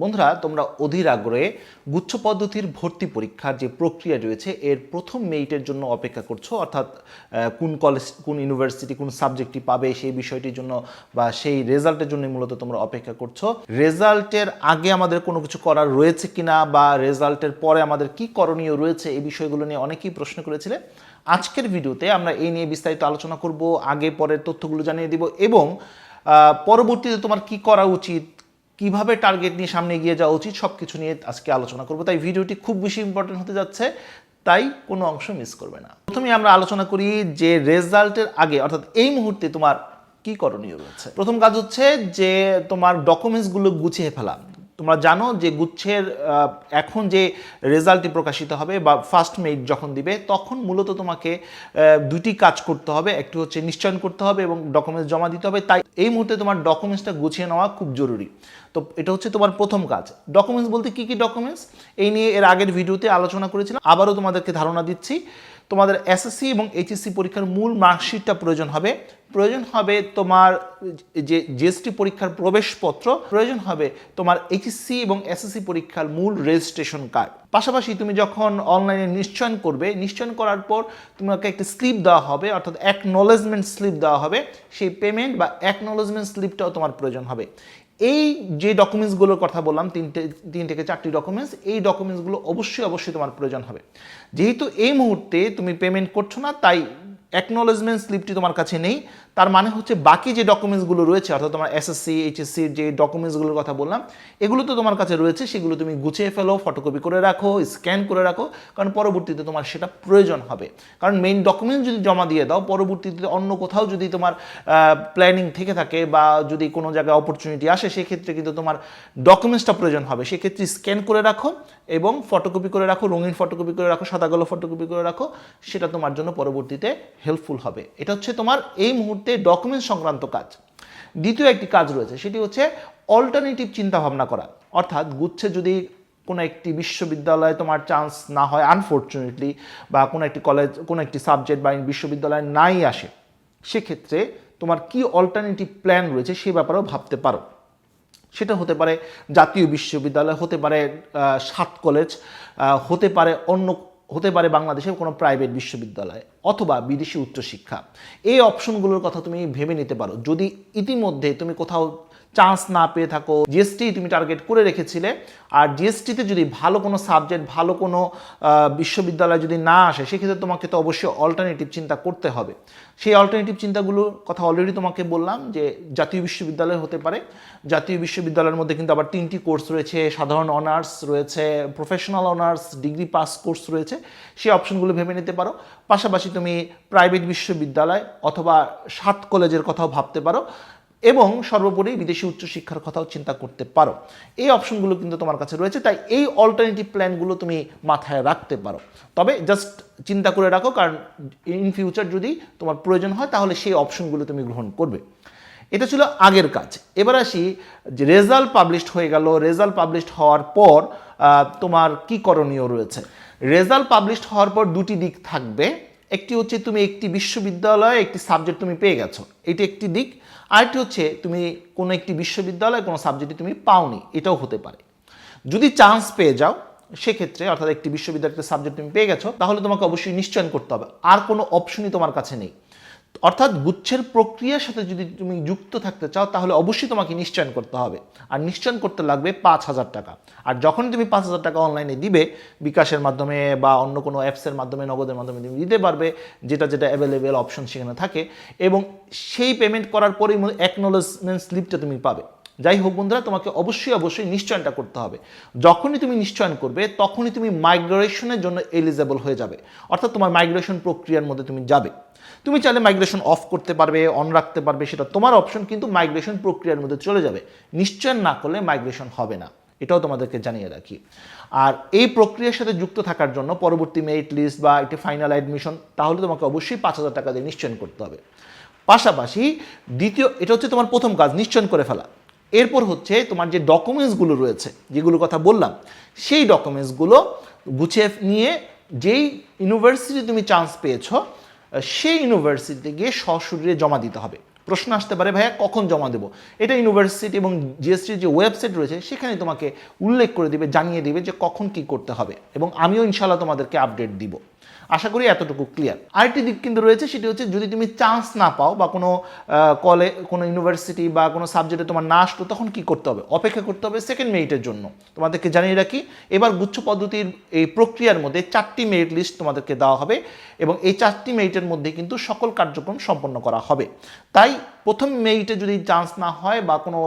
বন্ধুরা, তোমরা অধীর আগ্রহে গুচ্ছ পদ্ধতির ভর্তি পরীক্ষার যে প্রক্রিয়া রয়েছে, এর প্রথম মেরিটের জন্য অপেক্ষা করছ, অর্থাৎ কোন কলেজ কোন ইউনিভার্সিটি কোন সাবজেক্টটি পাবে সেই বিষয়টির জন্য বা সেই রেজাল্টের জন্য মূলত তোমরা অপেক্ষা করছ। রেজাল্টের আগে আমাদের কোনো কিছু করার রয়েছে কিনা বা রেজাল্টের পরে আমাদের কি করণীয় রয়েছে, এই বিষয়গুলো নিয়ে অনেকেই প্রশ্ন করেছিলে। আজকের ভিডিওতে আমরা এই নিয়ে বিস্তারিত আলোচনা করব, আগে পরের তথ্যগুলো জানিয়ে দিব এবং পরবর্তীতে তোমার কি করা উচিত কীভাবে টার্গেট নিয়ে সামনে গিয়ে যাওয়া উচিত সব কিছু নিয়ে আজকে আলোচনা করব। তাই ভিডিওটি খুব বেশি ইম্পর্টেন্ট হতে যাচ্ছে, তাই কোনো অংশ মিস করবে না। প্রথমে আমরা আলোচনা করি যে রেজাল্টের আগে, অর্থাৎ এই মুহূর্তে তোমার কি করণীয় রয়েছে? প্রথম কাজ হচ্ছে যে তোমার ডকুমেন্টসগুলো গুছিয়ে ফেলা। তোমরা জানো যে গুচ্ছের এখন যে রেজাল্টটি প্রকাশিত হবে বা ফার্স্ট মেরিট যখন দিবে, তখন মূলত তোমাকে দুটি কাজ করতে হবে। একটি হচ্ছে নিশ্চয়ন করতে হবে এবং ডকুমেন্টস জমা দিতে হবে। তাই এই মুহূর্তে তোমার ডকুমেন্টসটা গুছিয়ে নেওয়া খুব জরুরি। তো এটা হচ্ছে তোমার প্রথম কাজ। ডকুমেন্টস বলতে কি কি ডকুমেন্টস এই নিয়ে এর আগের ভিডিওতে আলোচনা করেছিলাম। আবারও তোমাদেরকে ধারণা দিচ্ছি। তোমাদের এসএসসি এবং এইচএসসি পরীক্ষার মূল মার্কশিটটা প্রয়োজন হবে। প্রয়োজন হবে তোমার যে জিএসটি পরীক্ষার প্রবেশপত্র, প্রয়োজন হবে তোমার এইচএসসি এবং এসএসসি পরীক্ষার মূল রেজিস্ট্রেশন কার্ড পাশাপাশি তুমি যখন অনলাইনে নিশ্চয়ন করবে, নিশ্চয়ন করার পর তোমাকে একটা স্লিপ দেওয়া হবে, অর্থাৎ অ্যাকনোলেজমেন্ট স্লিপ দেওয়া হবে। সেই পেমেন্ট বা অ্যাকনোলেজমেন্ট স্লিপটাও তোমার প্রয়োজন হবে। এই যে ডকুমেন্টসগুলোর কথা বললাম, তিনটে, তিন থেকে চারটি ডকুমেন্টস এই ডকুমেন্টসগুলো অবশ্যই অবশ্যই তোমার প্রয়োজন হবে। যেহেতু এই মুহূর্তে তুমি পেমেন্ট করছ না, তাই অ্যাকনোলেজমেন্ট স্লিপটি তোমার কাছে নেই। তার মানে হচ্ছে বাকি যে ডকুমেন্টসগুলো রয়েছে, অর্থাৎ তোমার এসএসসি এইচএসসির যে ডকুমেন্টসগুলোর কথা বললাম, এগুলো তো তোমার কাছে রয়েছে, সেগুলো তুমি গুছিয়ে ফেলো ফটোকপি করে রাখো স্ক্যান করে রাখো, কারণ পরবর্তীতে তোমার সেটা প্রয়োজন হবে। কারণ মেইন ডকুমেন্ট যদি জমা দিয়ে দাও, পরবর্তীতে অন্য কোথাও যদি তোমার প্ল্যানিং থেকে থাকে বা যদি কোনো জায়গায় অপরচুনিটি আসে, সেক্ষেত্রে কিন্তু তোমার ডকুমেন্টসটা প্রয়োজন হবে। সেক্ষেত্রে স্ক্যান করে রাখো এবং ফটোকপি করে রাখো, রঙিন ফটোকপি করে রাখো, সাদা কালো ফটোকপি করে রাখো, সেটা তোমার জন্য পরবর্তীতে হেল্পফুল হবে। এটা হচ্ছে তোমার এই মুহূর্তে ডকুমেন্ট সংক্রান্ত কাজ। দ্বিতীয় একটি কাজ রয়েছে, সেটি হচ্ছে অল্টারনেটিভ চিন্তা ভাবনা করা। অর্থাৎ গুচ্ছে যদি কোনো একটি বিশ্ববিদ্যালয়ে তোমার চান্স না হয় আনফর্চুনেটলি বা কোনো একটি কলেজ কোনো একটি সাবজেক্ট বা বিশ্ববিদ্যালয়ে নাই আসে, সেক্ষেত্রে তোমার কি অল্টারনেটিভ প্ল্যান রয়েছে সে ব্যাপারেও ভাবতে পারো। সেটা হতে পারে জাতীয় বিশ্ববিদ্যালয়, হতে পারে সাত কলেজ হতে পারে অন্য হতে পারে বাংলাদেশের কোনো প্রাইভেট বিশ্ববিদ্যালয় অথবা বিদেশি উচ্চশিক্ষা। এই অপশনগুলোর কথা তুমি ভেবে নিতে পারো। যদি ইতিমধ্যে তুমি কোথাও চান্স না পেয়ে থাকো। জিএসটি তুমি টার্গেট করে রেখেছিলে। আর জিএসটিতে যদি ভালো কোনো সাবজেক্ট ভালো কোনো বিশ্ববিদ্যালয় যদি না আসে, সেক্ষেত্রে তোমাকে তো অবশ্যই অল্টারনেটিভ চিন্তা করতে হবে। সেই অল্টারনেটিভ চিন্তাগুলোর কথা অলরেডি তোমাকে বললাম যে, জাতীয় বিশ্ববিদ্যালয় হতে পারে। জাতীয় বিশ্ববিদ্যালয়ের মধ্যে কিন্তু আবার তিনটি কোর্স রয়েছে, সাধারণ অনার্স রয়েছে professional honours degree pass course রয়েছে। সেই অপশনগুলো ভেবে নিতে পারো। পাশাপাশি তুমি প্রাইভেট বিশ্ববিদ্যালয় অথবা সাত কলেজের কথাও ভাবতে পারো। এবং সর্বোপরি বিদেশি উচ্চশিক্ষার কথাও চিন্তা করতে পারো। এই অপশনগুলো কিন্তু তোমার কাছে রয়েছে, তাই এই অল্টারনেটিভ প্ল্যানগুলো তুমি মাথায় রাখতে পারো। তবে জাস্ট চিন্তা করে রাখো, কারণ ইন ফিউচার যদি তোমার প্রয়োজন হয়, তাহলে সেই অপশনগুলো তুমি গ্রহণ করবে। এটা ছিল আগের কাজ। এবার আসি, যে রেজাল্ট পাবলিশড হয়ে গেল। রেজাল্ট পাবলিশড হওয়ার পর তোমার কি করণীয় রয়েছে? রেজাল্ট পাবলিশড হওয়ার পর দুটি দিক থাকবে। একটি হচ্ছে তুমি একটি বিশ্ববিদ্যালয়ে একটি সাবজেক্ট তুমি পেয়ে গেছো, এটি একটি দিক। আরেকটি হচ্ছে তুমি কোনো একটি বিশ্ববিদ্যালয়ে কোনো সাবজেক্টে তুমি পাওনি, এটাও হতে পারে। যদি চান্স পেয়ে যাও, সেক্ষেত্রে অর্থাৎ একটি বিশ্ববিদ্যালয়ের সাবজেক্ট তুমি পেয়ে গেছো, তাহলে তোমাকে অবশ্যই নিশ্চয়ন করতে হবে। আর কোনো অপশনই তোমার কাছে নেই। অর্থাৎ গুচ্ছের প্রক্রিয়ার সাথে যদি তুমি যুক্ত থাকতে চাও, তাহলে অবশ্যই তোমাকে নিশ্চয়ন করতে হবে। আর নিশ্চয়ন করতে লাগবে পাঁচ হাজার টাকা। আর যখন তুমি পাঁচ হাজার টাকা অনলাইনে দিবে, বিকাশের মাধ্যমে বা অন্য কোনো অ্যাপসের মাধ্যমে, নগদের মাধ্যমে তুমি দিতে পারবে, যেটা যেটা অ্যাভেলেবেল অপশন সেখানে থাকে। এবং সেই পেমেন্ট করার পরেই অ্যাকনোলেজমেন্ট স্লিপটা তুমি পাবে। যাই হোক বন্ধুরা, তোমাকে অবশ্যই অবশ্যই নিশ্চয়নটা করতে হবে। যখনই তুমি নিশ্চয়ন করবে, তখনই তুমি মাইগ্রেশনের জন্য এলিজেবল হয়ে যাবে। অর্থাৎ তোমার মাইগ্রেশন প্রক্রিয়ার মধ্যে তুমি যাবে। তুমি চাইলে মাইগ্রেশন অফ করতে পারবে অন রাখতে পারবে, সেটা তোমার অপশন কিন্তু মাইগ্রেশন প্রক্রিয়ার মধ্যে চলে যাবে। নিশ্চয়ন না করলে মাইগ্রেশন হবে না। এটাও তোমাদেরকে জানিয়ে রাখি। আর এই প্রক্রিয়ার সাথে যুক্ত থাকার জন্য পরবর্তী মেরিট লিস্ট বা একটি ফাইনাল অ্যাডমিশন তাহলে তোমাকে অবশ্যই পাঁচ হাজার টাকা দিয়ে নিশ্চয়ন করতে হবে। পাশাপাশি দ্বিতীয়, এটা হচ্ছে তোমার প্রথম কাজ, নিশ্চয়ন করে ফেলা। এরপর হচ্ছে তোমার যে ডকুমেন্টসগুলো রয়েছে, যেগুলোর কথা বললাম, সেই ডকুমেন্টসগুলো গুছিয়ে নিয়ে যেই ইউনিভার্সিটি তুমি চান্স পেয়েছ, সেই ইউনিভার্সিটিতে গিয়ে সশরীরে জমা দিতে হবে। প্রশ্ন আসতে পারে, ভাইয়া, কখন জমা দেবো? এটা ইউনিভার্সিটি এবং জিএসটির যে ওয়েবসাইট রয়েছে, সেখানে তোমাকে উল্লেখ করে দিবে, জানিয়ে দিবে যে কখন কি করতে হবে। এবং আমিও ইনশাল্লাহ তোমাদেরকে আপডেট দিব। আশা করি এতটুকু ক্লিয়ার আরেকটি দিক কিন্তু রয়েছে, সেটি হচ্ছে যদি তুমি চান্স না পাও বা কোনো কলে কোনো ইউনিভার্সিটি বা কোনো সাবজেক্টে তোমার না আসলো, তখন কি করতে হবে? অপেক্ষা করতে হবে সেকেন্ড মেরিটের জন্য। তোমাদেরকে জানিয়ে রাখি, এবার গুচ্ছ পদ্ধতির এই প্রক্রিয়ার মধ্যে চারটি মেরিট লিস্ট তোমাদেরকে দেওয়া হবে এবং এই চারটি মেরিটের মধ্যে কিন্তু সকল কার্যক্রম সম্পন্ন করা হবে। তাই প্রথম মেরিটে যদি চান্স না হয় বা কোনো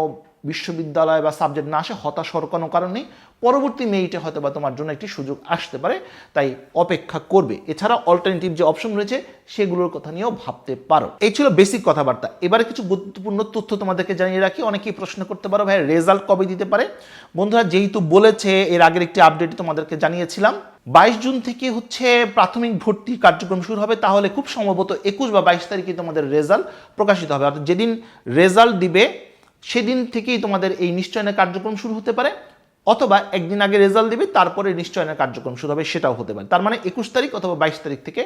বিশ্ববিদ্যালয় বা সাবজেক্ট না আসে, হতাশ হওয়ার কোনো কারণ নেই। পরবর্তী মেয়েটে হয়তো বা তোমার জন্য একটি সুযোগ আসতে পারে, তাই অপেক্ষা করবে। এছাড়া অল্টারনেটিভ যে অপশন রয়েছে, সেগুলোর কথা নিয়েও ভাবতে পারো। এই ছিল বেসিক কথাবার্তা। এবারে কিছু গুরুত্বপূর্ণ তথ্য তোমাদেরকে জানিয়ে রাখি। অনেকেই প্রশ্ন করতে পারো, ভাই রেজাল্ট কবে দিতে পারে? বন্ধুরা, যেহেতু বলেছে, এর আগের একটি আপডেট তোমাদেরকে জানিয়েছিলাম। বাইশ জুন থেকে হচ্ছে প্রাথমিক ভর্তি কার্যক্রম শুরু হবে, তাহলে খুব সম্ভবত একুশ বা বাইশ তারিখে তোমাদের রেজাল্ট প্রকাশিত হবে। অর্থাৎ যেদিন রেজাল্ট দিবে সেদিন থেকেই তোমাদের এই নিশ্চয়নের কার্যক্রম শুরু হতে পারে, অথবা একদিন আগে রেজাল্ট দিবে, তারপরে নিশ্চয়নের কার্যক্রম শুরু হবে, সেটাও হতে পারে। তার মানে একুশ তারিখ অথবা বাইশ তারিখ থেকে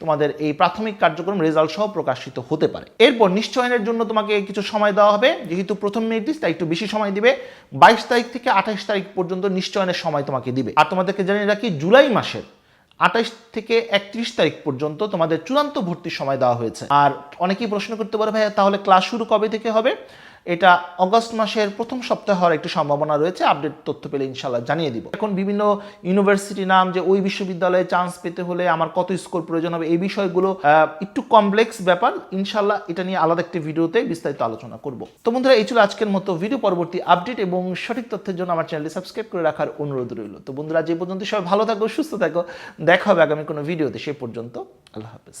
তোমাদের এই প্রাথমিক কার্যক্রম রেজাল্ট সহ প্রকাশিত হতে পারে। এরপর নিশ্চয়নের জন্য তোমাকে কিছু সময় দেওয়া হবে, যেহেতু প্রথম লিস্ট তাই একটু বেশি সময় দিবে। বাইশ তারিখ থেকে আঠাশ তারিখ পর্যন্ত নিশ্চয়নের সময় তোমাকে দিবে। আর তোমাদেরকে জানিয়ে রাখি, জুলাই মাসের আঠাশ থেকে একত্রিশ তারিখ পর্যন্ত তোমাদের চূড়ান্ত ভর্তির সময় দেওয়া হয়েছে। আর অনেকেই প্রশ্ন করতে পারে ভাই তাহলে ক্লাস শুরু কবে থেকে হবে? এটা অগস্ট মাসের প্রথম সপ্তাহে হওয়ার একটি সম্ভাবনা রয়েছে। আপডেট তথ্য পেলে ইনশাল্লাহ জানিয়ে দিব। এখন বিভিন্ন ইউনিভার্সিটি নাম যে ওই বিশ্ববিদ্যালয়ে চান্স পেতে হলে আমার কত স্কোর প্রয়োজন হবে, এই বিষয়গুলো একটু কমপ্লেক্স ব্যাপার। ইনশাল্লাহ এটা নিয়ে আলাদা একটি ভিডিওতে বিস্তারিত আলোচনা করব। তো বন্ধুরা, এই ছিল আজকের মতো ভিডিও। পরবর্তী আপডেট এবং সঠিক তথ্যের জন্য আমার চ্যানেলটি সাবস্ক্রাইব করে রাখার অনুরোধ রইল। তো বন্ধুরা, যে পর্যন্ত সবাই ভালো থাকো, সুস্থ থাকো, দেখা হবে আগামী কোনো ভিডিওতে। সে পর্যন্ত আল্লাহ হাফেজ।